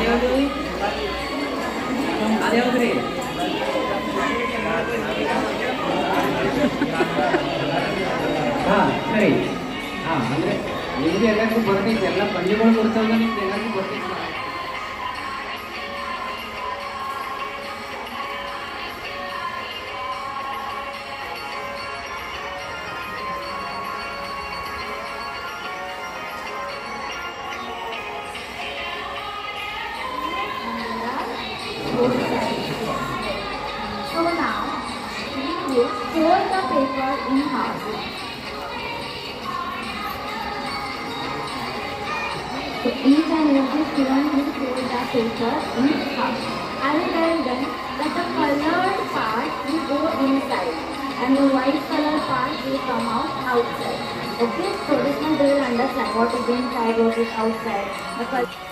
ಅದ್ಯಾವುದು ಅದ್ಯಾವ್ದ್ರಿ ಹಾ, ಸರಿ. ಹಾಂ, ಅಂದರೆ ನಿಮ್ಗೆ ಎಲ್ಲರಿಗೂ ಬರ್ತೈತೆ, ಎಲ್ಲ ಪಂದ್ಯಗಳು ಬರ್ತಾವ ನಿಮ್ಗೆ ಎಲ್ಲರಿಗೂ ಬರ್ತೈತೆ. So now, we will fold the paper in half. So each and every student will fold the paper in half. Then, then that the colored part will go inside and the white color part will come out outside. Okay, so this one they will understand what is inside, what is outside.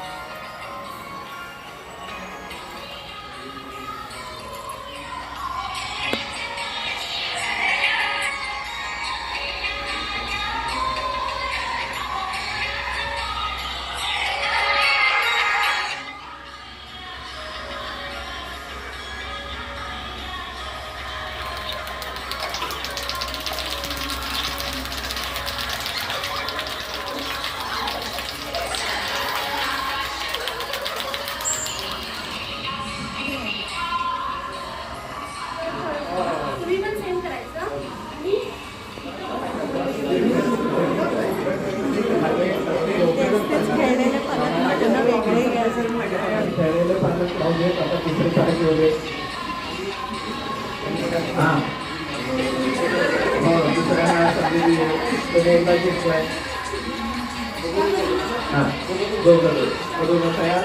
大丈夫ですね。あ、どうぞどうぞ。おどうぞや。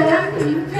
Lord,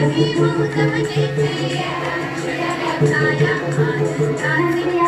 मंदिराला मंदिराला